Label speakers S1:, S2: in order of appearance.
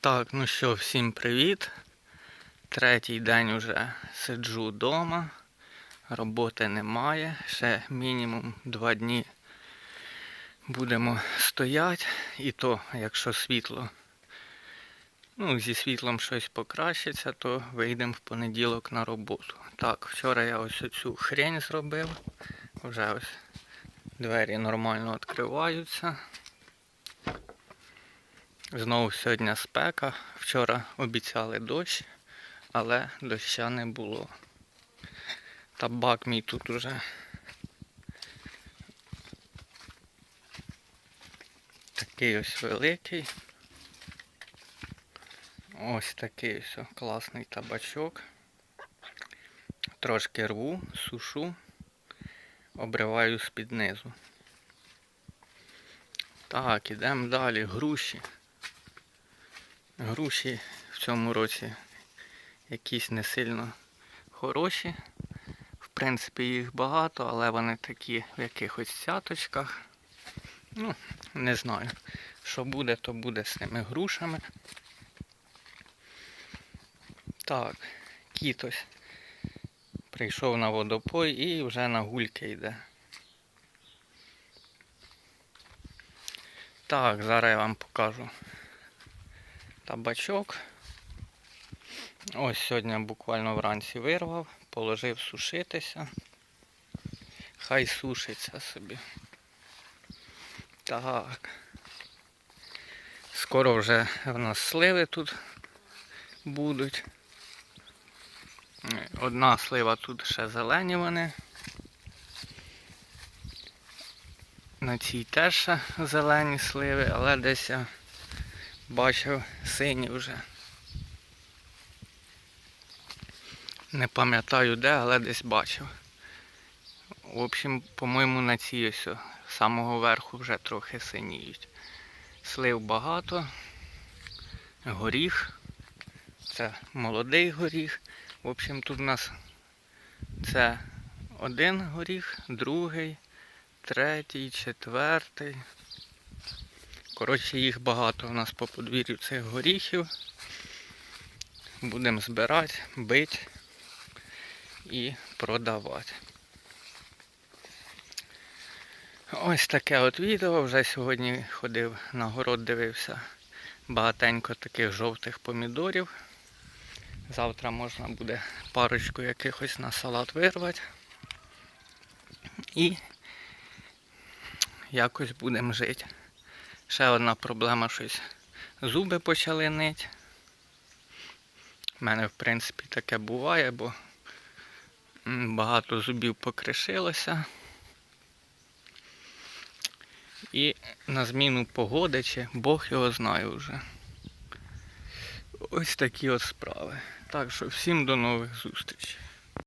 S1: Так, ну що, всім привіт. Третій день уже сиджу вдома. Роботи немає. Ще мінімум два дні будемо стояти. І то, якщо світло, ну, зі світлом щось покращиться, то вийдемо в понеділок на роботу. Так, вчора я ось цю хрень зробив. Вже ось двері нормально відкриваються. Знову сьогодні спека. Вчора обіцяли дощ, але доща не було. Табак мій тут уже такий ось великий. Ось такий ось класний табачок. Трошки рву, сушу, обриваю з-під низу. Так, ідемо далі. Груші. Груші в цьому році якісь не сильно хороші. В принципі, їх багато, але вони такі в якихось цяточках. Ну, не знаю. Що буде, то буде з цими грушами. Так, кіт ось прийшов на водопой і вже на гульки йде. Так, зараз я вам покажу табачок. Ось сьогодні буквально вранці вирвав, положив сушитися. Хай сушиться собі. Так. Скоро вже в нас сливи тут будуть. Одна слива тут ще зелені вони. На цій теж зелені сливи, але десь бачив сині вже. Не пам'ятаю де, але десь бачив. В общем, по-моєму, на цій ось з самого верху вже трохи синіють. Слив багато, горіх. Це молодий горіх. В общем, тут у нас це один горіх, другий, третій, четвертий. Коротше, їх багато у нас по подвір'ю цих горіхів. Будемо збирати, бити і продавати. Ось таке от відео. Вже сьогодні ходив на город, дивився багатенько таких жовтих помідорів. Завтра можна буде парочку якихось на салат вирвати. І якось будемо жити. Ще одна проблема щось. Зуби почали нить. У мене, в принципі, таке буває, бо багато зубів покришилося. І на зміну погоди чи Бог його знає вже. Ось такі от справи. Так що всім до нових зустрічей.